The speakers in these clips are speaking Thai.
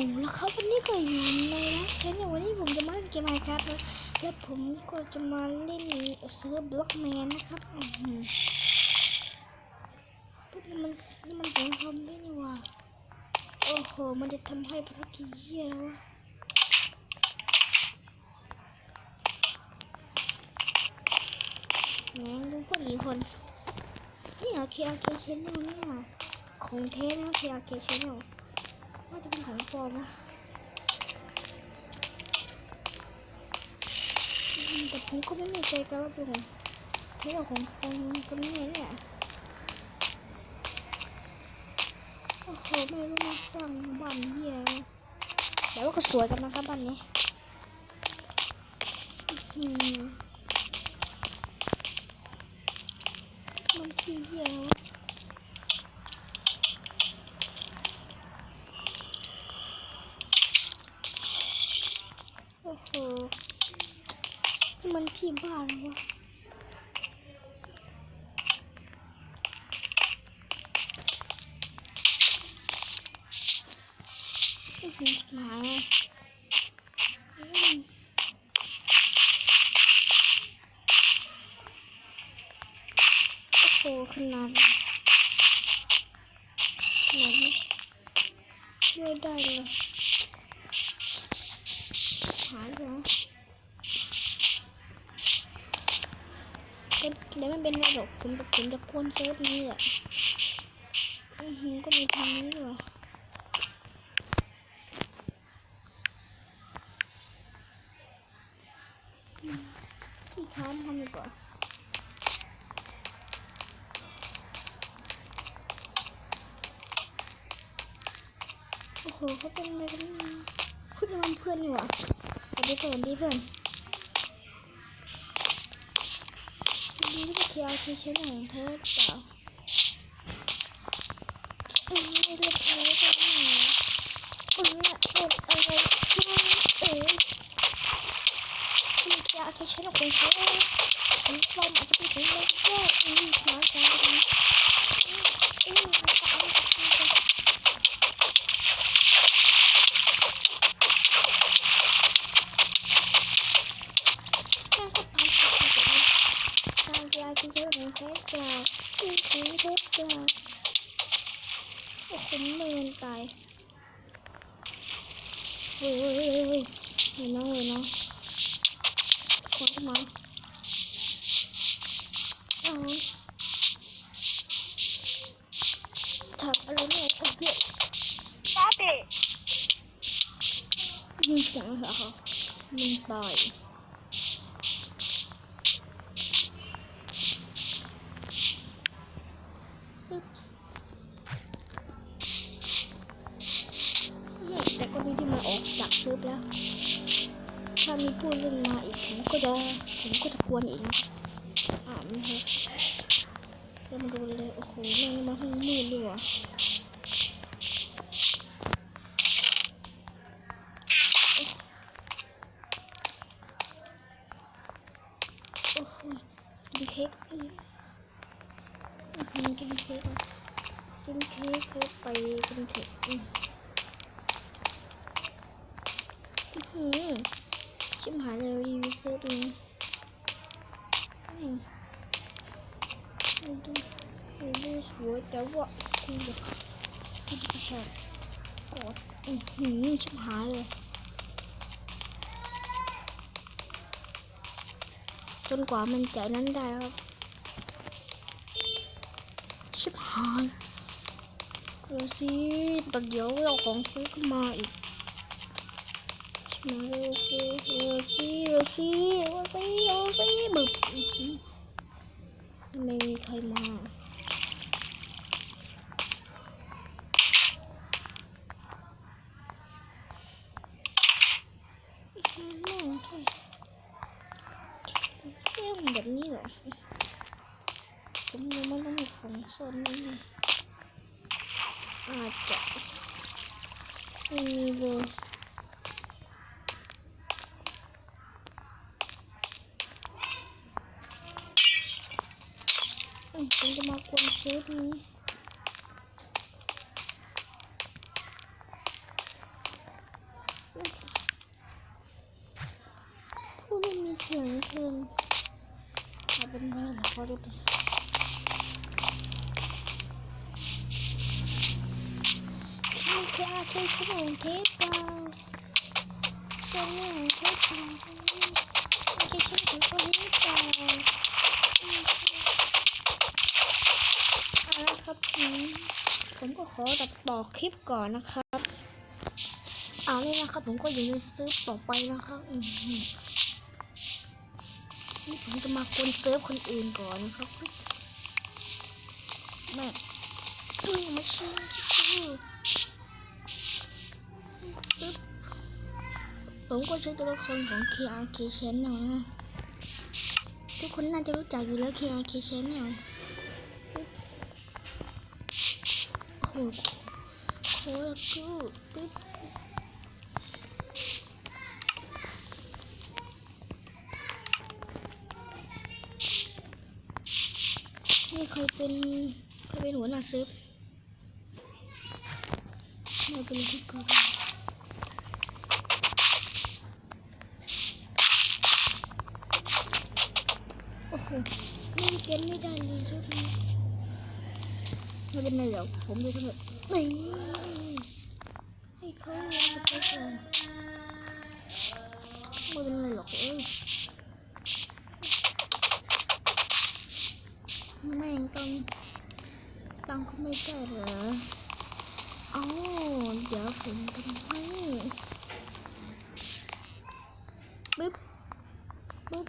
อ้แล้วครับวันนี้ก็อยู่ในร้านเชนอย่างวันนี้ผมจะมาเล่นเกมไมครับนะแล้วผมก็จะมาเล่นเซิร์ฟบล็อกแมนนะครับอือหือปุ๊บนี่มันนี่มันเสียงซอมบี้นี่หว่าโอ้โห มันจะทำให้ภารกิจเหี้ยแล้ววะแหมดูพวกนี้คนนี่เหรอ KRK Channel เนี่ยของเทสนะ KRK Channel ว่า น่าจะเป็นของปลอมนะแต่ผมก็ไม่แน่ใจกันว่าเป็นของเทสหรือของปลอมก็ไม่แน่เนี่ยโอ้โหไม่รู้มาสร้างบ้านเหี้ยอะไรแต่ว่าก็สวยกันนะครับบ้านนี้อืมมันที่เหี้ยอะไรวะ โอ้โหนี่ มันที่บ้านวะ มันเป็นระบบผมจะผมจะกวนเซิร์ฟนี้อะอือหือก็มีทางนี้ด้วยขี้ค้านทำดีกว่าโอ้โหเขาเป็นอะไรกันเนี่ยเพื่อนมันเพื่อนนี่หว่าสวัสดีเพื่อนดีเพื่อน ดีที่เคลียร์คือชั้นของเธอเปล่าอืมไม่เรียบร้อยจังเลยอืมเนี่ยเกิดอะไรขึ้นเอ๋ยที่เคลียร์คือชั้นของเธอผมฟังอาจจะไปถึงแล้วก็อืมช้าจังเลยอืมอืมเอาไปเอาไป แค่ก็ไปสักทีทางยาที่เยอะของเทสกาที่ถึง เทสกาโอ้โหมือมันตายเฮ้ยเฮ้ยเฮ้ยเฮ้ยน้องเฮ้ยน้องขอเข้ามาเอาทำอะไรเนี่ยไอ้เหี้ย Stop it! ยิงเสียงเหรอเขามึงตาย อีกผมก็จะผมก็จะกวนอีกนะอ่าไม่ใช่แล้วมาดูเลยโอ้โหแม่งมาให้มืดด้วยว่ะโอ้โหกินเค้กอืมอื้อหือกินเค้กอะกินเค้กแล้วไปกินเค้กอืมอื้อหือชิมหายเลยรีวิวเซอร์นี้อืมดูดู ดูสวยแต่ว่าคุณจะคุณจะแหกกดอือหือชิมหายเลย จนกว่ามันจะนั้นได้ครับ ชิบหายเดี๋ยวสิแต่เดี๋ยวเราของซื้อก็มาอีกชิบหาเร็วสิเร็วสิเร็วสิเร็วสิเร็วสิบึบไม่มีใครมา Bu. Şimdi aklım şey mi? Bunu mu istiyorum? Bunu mu istiyorum? จะมากวนเซฟนี้เป็นไงล่อได้ปะคิวคิวอาร์เคชั่นของเทปเปล่าใช่ไหมเทปเปล่าอาร์เคชั่นของคนนี้เปล่าเอาละครับผมผมก็ขอตัดต่อคลิปก่อนนะครับเอาเลยนะครับผมก็อยู่ในซิร์ฟต่อไปนะครับอือหือนี่ผมจะมากวนเซิร์ฟคนอื่นก่อนนะครับแม่ตุ้ยมาชิ ผมก็ใช้ตัวละครของ KRK Channel นะทุกคนน่าจะรู้จักอยู่แล้ว KRK Channel ปึ๊บโอ้โหโคตรกูปึ๊บนี่เคยเป็นเคยเป็นหัวหน้าซึบไม่เป็นที่ก่อนโอ้โห เล่นไม่ได้เลยชุดนี้ไม่เป็นไรหรอกผมดูกันเถอะนี่ให้เขาลงสเปก่อนไม่เป็นไรหรอกเอ้ยแม่งต้องตังค์ก็ไม่ได้เหรอเอเดี๋ยวผมทำให้ปึ๊บปึ๊บ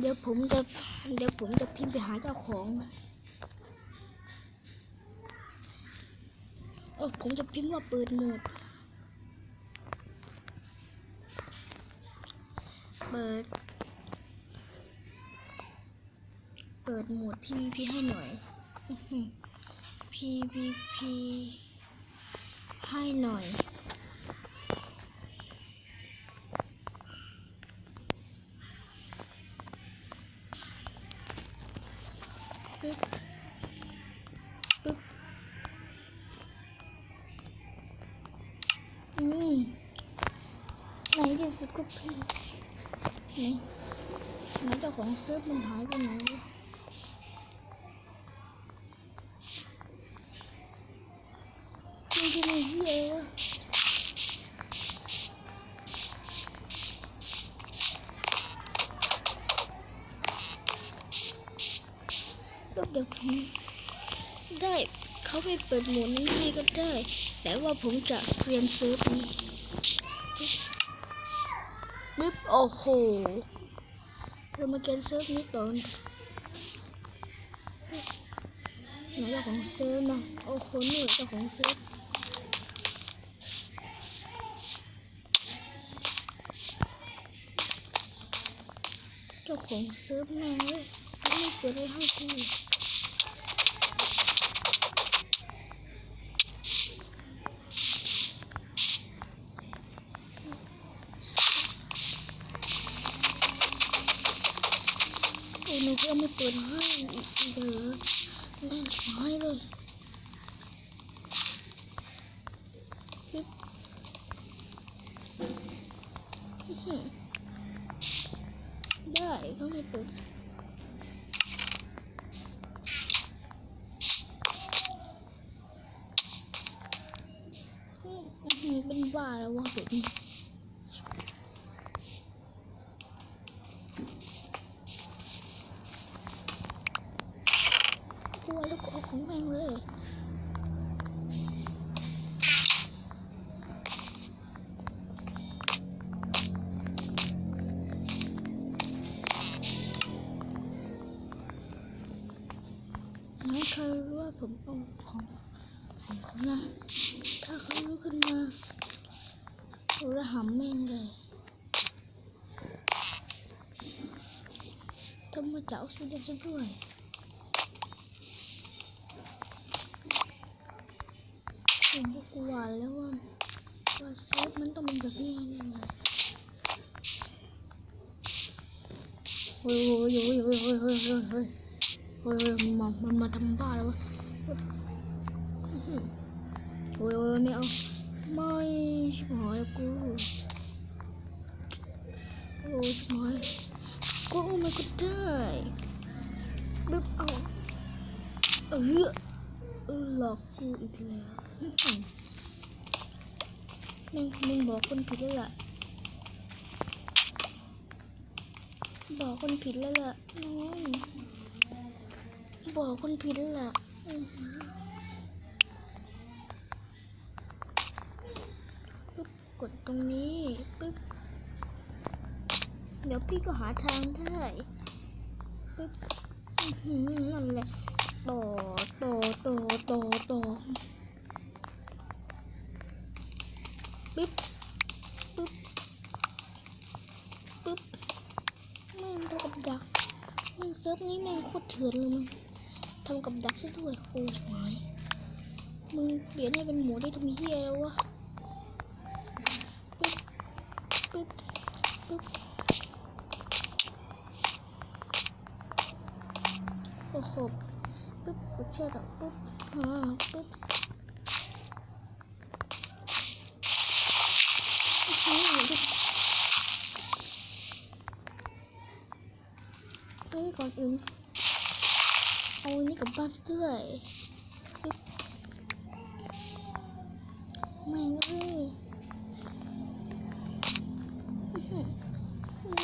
เดี๋ยวผมจะ เดี๋ยวผมจะพิมพ์ไปหา เจ้าของเออผมจะพิมพ์ว่าเปิดโหมด เปิด เปิดโหมด PVP ให้หน่อย PVP ให้หน่อย พิมพ์ไหนไหนเจ้าของเซิร์ฟมันหายไปไหนวะมันจะมีเหี้ยอะไรวะก็เดี๋ยวผมได้เขาไปเปิดหมดนั้นให้ก็ได้ แต่ว่าผมจะเรียนเซิร์ฟนี้ โอ้โห เรามาเรียนเซิร์ฟนี้ก่อนไหนเจ้าของเซิร์ฟนะโอ้โหนี่เจ้าของเซิร์ฟเจ้าของเซิร์ฟแม่งเลยไม่เปิดอะไรให้กู ยัไม่เปิดให้เด้อเล่นขอให้เลยปึ๊บได้เขาไม่เปิด ผมผมผมผมเขานะถ้าเขาลุกขึ้นมาเราจะหำแม่งเลยทำไมเจ้าสุดยอดซะด้วยผมก็กลัวแล้วว่าว่าเซฟมันต้องเป็นแบบนี้แน่เลยโอ้ยโอ้ยโอ้ยโอ้ยโอ้ยโอ้ยโอ้ยมันมาทำบ้าแล้ววะ โอ้ยไม่เอาไม่ชิบหายกูโอ้ยชิบหายกูมันก็ได้ปึ๊บเอาเออหลอกกูอีกแล้วม่งมึงบอกคนผิดแล้วล่ะบอกคนผิดแล้วล่ะน้องบอกคนผิดแล้วล่ะ ปึ๊บกดตรงนี้ปึ๊บเดี๋ยวพี่ก็หาทางได้ปึ๊บนั่นแหละต่อต่อต่อต่อต่อปึ๊บปึ๊บปึ๊บแม่งทำกับดักแม่งเซิร์ฟนี้แม่งโคตรเถื่อนเลยมึง ทำกับดักซะด้วยโอ้ยหมายมึงเปลี่ยนให้เป็นหมูได้ทำเฮียแล้ววะปึ๊บปึ๊บปึ๊บโอ้โหปึ๊บกดเชือกอะปึ๊บอ่าปึ๊บอื้อหือปึ๊บเอ้ยก่อนอื่น เอาอันนี้กับบ้านด้วยปึ๊บแม่งเอ้ย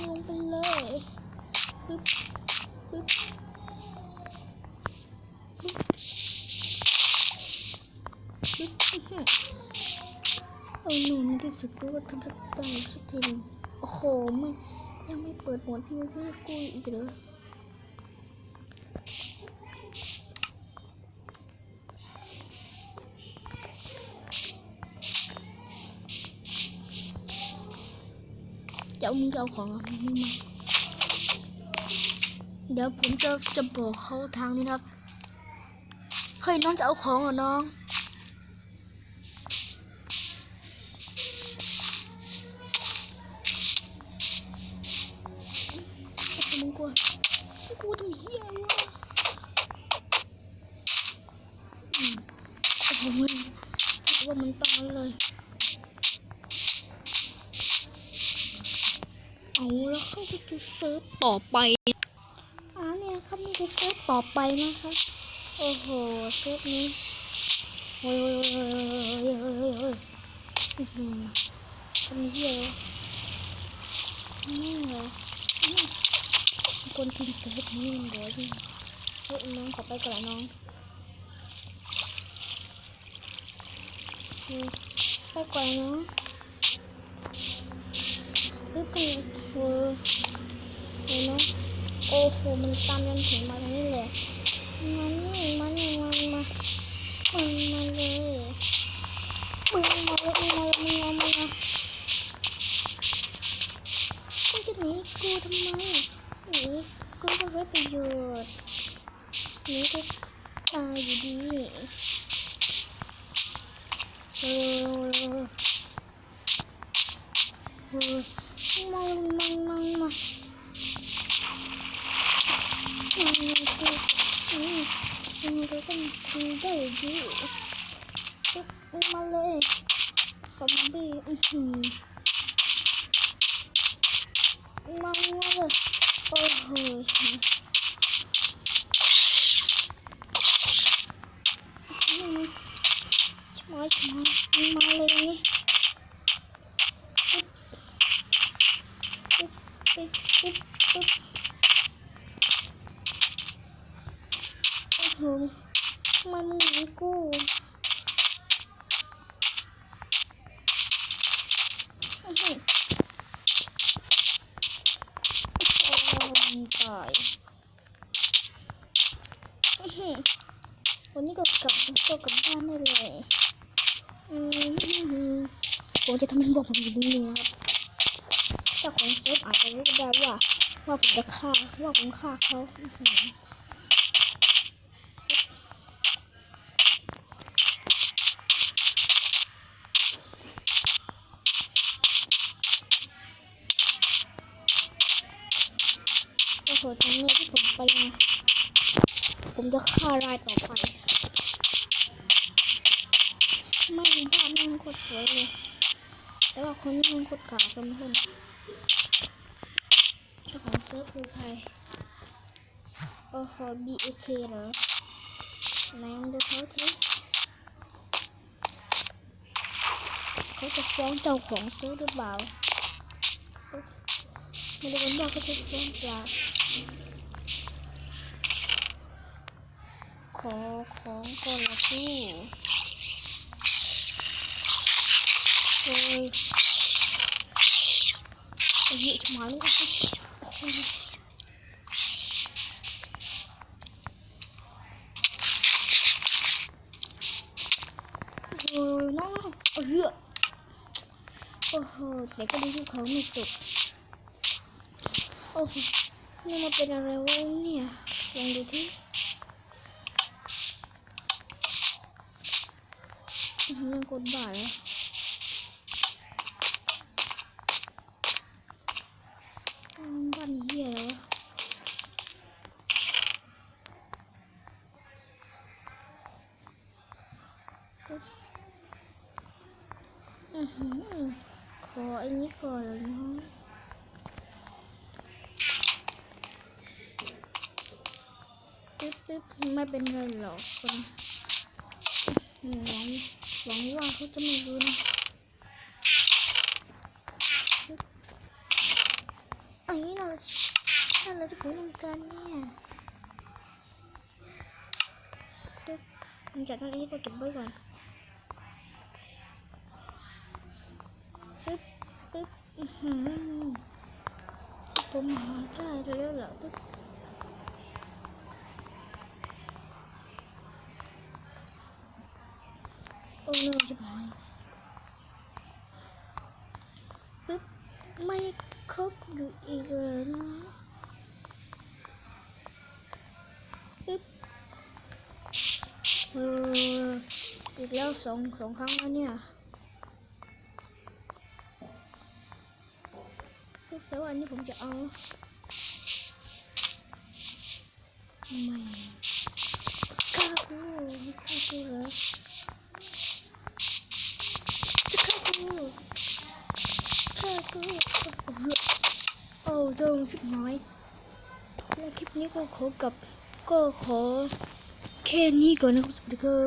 ลงไปเลยปึ๊บปึ๊บปึ๊บปึ๊บอื้อหือเอาหนูในที่สุดกูก็ทำสักได้สักทีโอ้โหไม่ยังไม่เปิดหมดพี่ไม่ให้กูอีกเหร จะเอาของอะไรมึงมาเดี๋ยวผมจะจะบอกเขาทางนี้ครับ เฮ้ยน้องจะเอาของเหรอน้อง ต่อไปอ่าเนี่ยครับนี่คือเซิร์ฟต่อไปนะครับ โอ้โหเซิร์ฟนี้โอ้ยโอ้ยโอ้ยโอ้ยโอ้ยโอ้ยอ้ยอื้อหือทำเหี้ยนี่เหรอคนพิมพ์เซิร์ฟนี่เดี๋ยวดิเฮ้ยน้องขอไปก่อนน้องไปก่อนนะปึ๊บกันเออ เห็นไหมโอ้โหมันตามยันถึงมาตรงนี้เลยมานี่มานี่มามามันมาเลย บี้อือหือมามาเลยโอ้โหอืมช่วยช่วยมาเลยนี่ปึ๊บปึ๊บปึ๊บปึ๊บโอ้โหมันหนีกูอื้อหือโอ้ย ตายวันนี้ก็กลับก็กลับบ้านได้เลยผมจะทำเป็นบอกผมอยู่นี่นะครับเจ้าของเซิฟอาจจะรู้ได้ว่า ว่าผมจะฆ่าว่าผมฆ่าเขา อื้อหือโอ้โหตรงนี้ที่ผมไปนะผมจะฆ่ารายต่อไปภาพนี่มันโคตรสวยเลย แต่ว่าคนนี้มันโคตรกากกันทุกคนเจ้าของเซิร์ฟคือใครโอ้โห BAK เหรอไหนมันดูเขาสิเขาจะฟ้องเจ้าของเซิร์ฟหรือเปล่าไม่รู้ว่าเขาจะฟ้องเปล่า อของก่อนละพี่โอ้ยไอ้เหี้ยจะมาแล้วโอ้ยโอ้ยน้องเออเหี้ยโอ้โหแต่ก็ดีที่เขาไม่ตกโอ้โหนี่มันเป็นอะไรวะเนี่ยลองดูที่ อื้อหือมันกดบ่าเลยบ้านเหี้ยแล้วะอือหือขออันนี้ก่อนเลยน้องปึ๊บปึ๊บไม่เป็นไรหรอกคนอืมหวัง หวังว่าเขาจะไม่รู้นะอันนี้เราถ้าเราจะพูดกันเนี่ยหลังจากนั้นนี้จะเก็บไว้ก่อนปึ๊บปึ๊บอือหือผมหาได้แล้วเหรอปึ๊บ โอ้เริ่มจะพายปึ๊บไม่ครบอยู่อีกเลยนะปึ๊บเอออีกแล้วสองสองครั้งแล้วเนี่ยแต่ว่าอันนี้ผมจะเอาไม่ก้ากูไม่กล้ากูเหรอ ค่ากูกล้ากูโอ้โดนชิบหายและคลิปนี้ก็ขอกับก็ขอแค่นี้ก่อนนะครับสวัสดีครับ